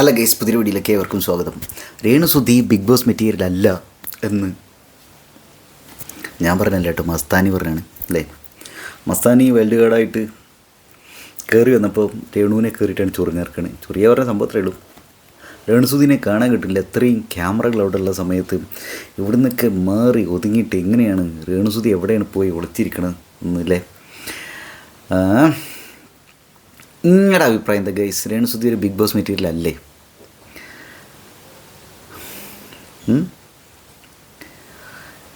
അല്ല ഗൈസ് പുതിയ വീഡിയോയിലേക്ക് ഏവർക്കും സ്വാഗതം. Renu Sudhi Big Boss material അല്ല എന്ന് ഞാൻ പറഞ്ഞല്ല കേട്ടോ മസ്താനി പറഞ്ഞാണ് അല്ലേ? മസ്താനി വേൾഡ് കാർഡായിട്ട് കയറി വന്നപ്പോൾ രേണുവിനെ കയറിയിട്ടാണ് ചൊറിഞ്ഞിറക്കണത് ചൊറിയ പറഞ്ഞ സംഭവത്രേ ഉള്ളൂ. രേണുസുധീനെ കാണാൻ കിട്ടില്ല എത്രയും ക്യാമറകൾ അവിടെ ഉള്ള സമയത്ത് ഇവിടുന്നൊക്കെ മാറി ഒതുങ്ങിയിട്ട് എങ്ങനെയാണ് രേണുസുധി എവിടെയാണ് പോയി ഒളിച്ചിരിക്കണത് എന്നില്ലേ നിങ്ങളുടെ അഭിപ്രായം എന്താ ഗൈസ് രേണുസുധി ഒരു ബിഗ് ബോസ് മെറ്റീരിയൽ അല്ലേ?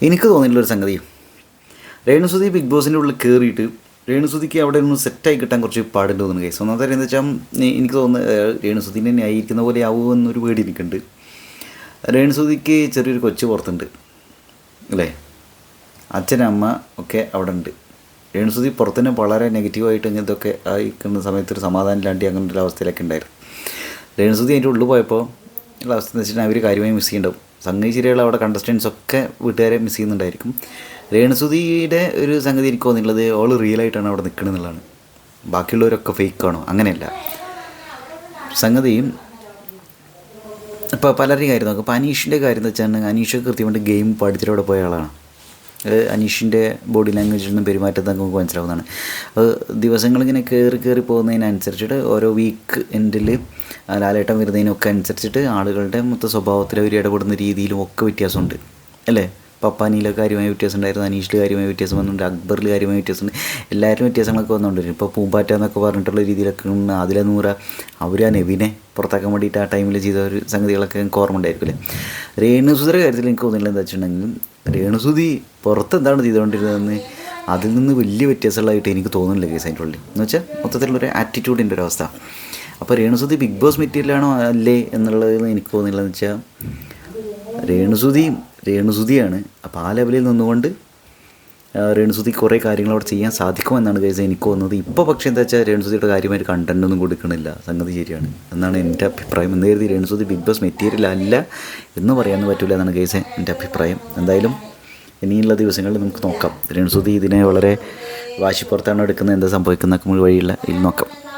എനിക്ക് തോന്നിയിട്ടുള്ളൊരു സംഗതി. രേണുസുധി ബിഗ് ബോസിന്റെ ഉള്ളിൽ കയറിയിട്ട് രേണുസുധിക്ക് അവിടെ ഒന്ന് സെറ്റായി കിട്ടാൻ കുറച്ച് പാടുണ്ട് തോന്നുന്നു കേസ് ഒന്നാമത്തെ കാര്യം എന്താ വെച്ചാൽ എനിക്ക് തോന്നുന്നത് തന്നെ ന്യായീകരിക്കുന്ന പോലെ ആവുമോ എന്നൊരു പേടി എനിക്കുണ്ട്. രേണുസുധിക്ക് ചെറിയൊരു കൊച്ചു പുറത്തുണ്ട്. അല്ലേ? അച്ഛനമ്മ ഒക്കെ അവിടെ ഉണ്ട്. രേണുസുധി പുറത്തുനിന്ന് വളരെ നെഗറ്റീവായിട്ട് ഇങ്ങനത്തൊക്കെ ആയിക്കുന്ന സമയത്ത് ഒരു സമാധാനം ഇല്ലാണ്ട് അങ്ങനത്തെ ഒരു അവസ്ഥയിലൊക്കെ ഉണ്ടായിരുന്നു. രേണുസുതി അതിന്റെ ഉള്ളിൽ പോയപ്പോൾ ഉള്ള അവസ്ഥ എന്ന് വെച്ചിട്ടുണ്ടെങ്കിൽ അവർ കാര്യമായി മിസ് ചെയ്യുന്നുണ്ടാവും സംഗതി ശരിയുള്ള അവിടെ കണ്ടസ്റ്റൻസ് ഒക്കെ വീട്ടുകാരെ മിസ് ചെയ്യുന്നുണ്ടായിരിക്കും. രേണുസുതിയുടെ ഒരു സംഗതി എനിക്ക് തോന്നിയിട്ടുള്ളത് ഓൾ റിയൽ ആയിട്ടാണ് അവിടെ നിൽക്കുന്നത് എന്നുള്ളതാണ്. ബാക്കിയുള്ളവരൊക്കെ ഫേക്കാണോ അങ്ങനെയല്ല. സംഗതി ഇപ്പോൾ പലരുടെയും കാര്യം നോക്കാം. ഇപ്പോൾ അനീഷിന്റെ കാര്യം എന്ന് വെച്ചാൽ അനീഷ് കൃത്യമായിട്ട് ഗെയിം പഠിച്ചിട്ട് അവിടെ പോയ ആളാണ്. അനീഷിന്റെ ബോഡി ലാംഗ്വേജിൽ നിന്നും പെരുമാറ്റത്തിൽ നമുക്ക് മനസ്സിലാവുന്നതാണ്. അത് ദിവസങ്ങളിങ്ങനെ കയറി കയറി പോകുന്നതിനനുസരിച്ചിട്ട് ഓരോ വീക്ക് എൻഡിൽ ലാലേട്ടം വരുന്നതിനൊക്കെ അനുസരിച്ചിട്ട് ആളുകളുടെ മൊത്ത സ്വഭാവത്തിൽ അവർ ഇടപെടുന്ന രീതിയിലും ഒക്കെ വ്യത്യാസമുണ്ട്. അല്ലേ? പപ്പാനിയിൽ കാര്യമായ വ്യത്യാസം ഉണ്ടായിരുന്നു അനീഷിൽ കാര്യമായ വ്യത്യാസം വന്നിട്ടുണ്ട് അക്ബറിൽ കാര്യമായ വ്യത്യാസമുണ്ട് എല്ലാവരും വ്യത്യാസങ്ങളൊക്കെ വന്നുകൊണ്ടിരുന്നു ഇപ്പോൾ പൂമ്പാറ്റ എന്നൊക്കെ പറഞ്ഞിട്ടുള്ള രീതിയിലൊക്കെ ഉണ്ട്. അതിലെ നൂറ അവർ ആ നെവിനെ പുറത്താക്കാൻ വേണ്ടിയിട്ട് ആ ടൈമിൽ ചെയ്ത ഒരു സംഗതികളൊക്കെ എനിക്ക് ഓർമ്മ ഉണ്ടായിരിക്കും അല്ലേ? രേണുസുധയുടെ കാര്യത്തിൽ എനിക്ക് തോന്നുന്നില്ല എന്താ വെച്ചിട്ടുണ്ടെങ്കിൽ രേണുസുധി പുറത്ത് എന്താണ് ചെയ്തുകൊണ്ടിരുന്നതെന്ന് അതിൽ നിന്ന് വലിയ വ്യത്യാസമുള്ളതായിട്ട് എനിക്ക് തോന്നുന്നില്ല കേസ് അതിന്റെ ഉള്ളിൽ. എന്ന് വെച്ചാൽ മൊത്തത്തിലുള്ളൊരു ആറ്റിറ്റ്യൂഡിന്റെ ഒരു അവസ്ഥ. അപ്പോൾ രേണുസുധി ബിഗ് ബോസ് മെറ്റീരിയലാണോ അല്ലേ എന്നുള്ളത് എനിക്ക് തോന്നുന്നില്ല എന്ന് വെച്ചാൽ രേണുസുതിയും രേണുസുതിയാണ്. അപ്പോൾ ആ ലെവലിൽ നിന്നുകൊണ്ട് രേണുസുതി കുറേ കാര്യങ്ങൾ അവിടെ ചെയ്യാൻ സാധിക്കും എന്നാണ് കേസ് എനിക്ക് തോന്നുന്നത്. ഇപ്പോൾ പക്ഷേ എന്താ വെച്ചാൽ രേണുസുതിയുടെ കാര്യമായിട്ട് കണ്ടന്റ് ഒന്നും കൊടുക്കണില്ല. സംഗതി ശരിയാണ്. എന്നാണ് എന്റെ അഭിപ്രായം. എന്ന് കരുതി രേണുസുതി ബിഗ് ബോസ് മെറ്റീരിയൽ അല്ല എന്ന് പറയാൻ പറ്റില്ല എന്നാണ് കേസ് എന്റെ അഭിപ്രായം. എന്തായാലും ഇനിയുള്ള ദിവസങ്ങളിൽ നമുക്ക് നോക്കാം. രേണുസുതി ഇതിനെ വളരെ വാശിപ്പുറത്താണ് എടുക്കുന്നത്. എന്താ സംഭവിക്കുന്നതൊക്കെ വഴിയുള്ള ഇതിൽ നോക്കാം.